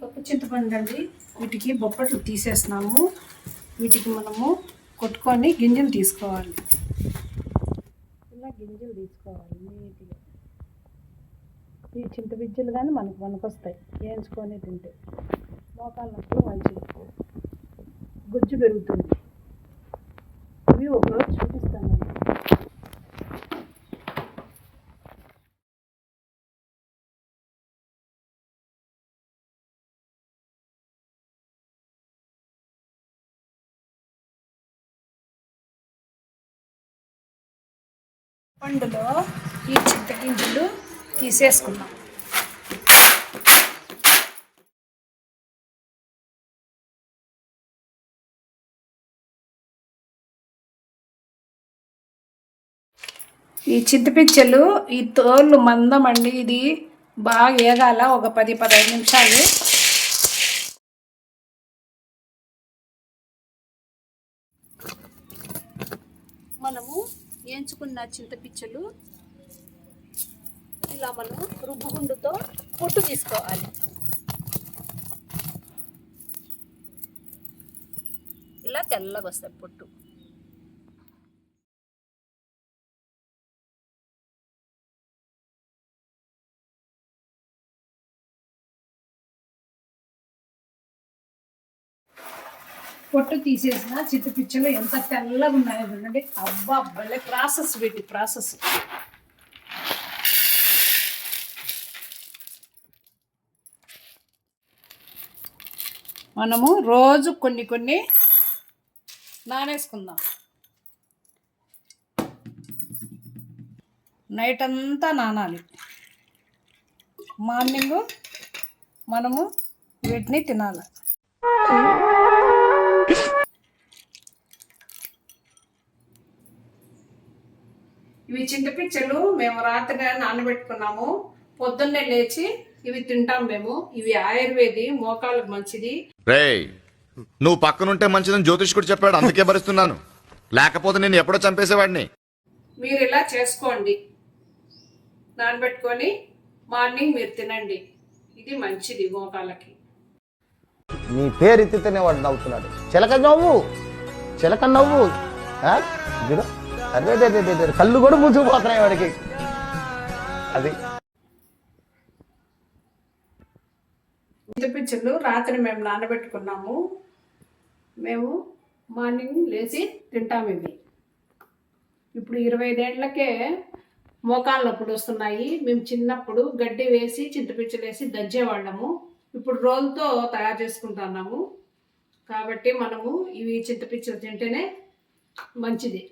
కొత్త చింతపండు అండి. వీటికి బొప్పట్లు తీసేస్తున్నాము. వీటికి మనము కొట్టుకొని గింజలు తీసుకోవాలి. ఇలా గింజలు తీసుకోవాలి నీట్గా. ఈ చింత బిజ్జలు కానీ మనకు పనికొస్తాయి వేయించుకొని తింటే మోకాళ్ళప్పుడు మంచిది గుజ్జు పెరుగుతుంది. ఇవి ఒకరోజు చూపిస్తాం పండులో ఈ చింతగింజలు తీసేసుకున్నాం ఈ చింతపిచ్చలు ఈ తోళ్ళు మందం అండి ఇది. బాగా వేగాల ఒక పది పదహైదు నిమిషాలు. మనము వేయించుకున్న చింతపిచ్చలు ఇలా మనం రుబ్బుగుండుతో పొట్టు తీసుకోవాలి. ఇలా తెల్లగా వస్తాయి పొట్టు. పొట్టు తీసేసిన చింతపిచ్చలు ఎంత తెల్లగా ఉన్నాయో చూడండి. అబ్బా భలే ప్రాసెస్ వీటి ప్రాసెస్. మనము రోజు కొన్ని కొన్ని నానేసుకుందాం. నైట్ అంతా నానాలి. మార్నింగ్ మనము వీటిని తినాలి. ఇవి చింతపిచ్చలు మేము రాత్రి నానబెట్టుకున్నాము. పొద్దున్నే లేచి ఇవి తింటాం మేము. ఇవి ఆయుర్వేది మోకాళ్ళకు మంచిది. రేయ్ నువ్వు పక్కనుంటే మంచిదని జ్యోతిష్కుడు చెప్పాడు అందుకే భరిస్తున్నాను. లేకపోతే నేను ఎప్పుడో చంపేసేవాడిని. మీరు ఇలా చేసుకోండి. నానబెట్టుకొని మార్నింగ్ మీరు తినండి. ఇది మంచిది మోకాళ్ళకి. నీ పేరు ఎత్తితేనే వాడు నవ్వుతున్నాడు. చిలక నవ్వు చిలక నవ్వు. అదే అదే కళ్ళు కూడా మూసుకుపోతున్నాయి వాడికి. అది. చింతపిచ్చలు రాత్రి మేము నానబెట్టుకున్నాము. మేము మార్నింగ్ లేచి తింటాము ఇవి. ఇప్పుడు ఇరవై ఐదేళ్ళకే మోకాళ్ళ నొప్పులు వస్తున్నాయి. మేము చిన్నప్పుడు గడ్డి వేసి చింతపిచ్చులు వేసి దంచేవాళ్ళము. ఇప్పుడు రోల్తో తయారు చేసుకుంటున్నాము. కాబట్టి మనము ఇవి చింతపిచ్చులు తింటేనే మంచిది.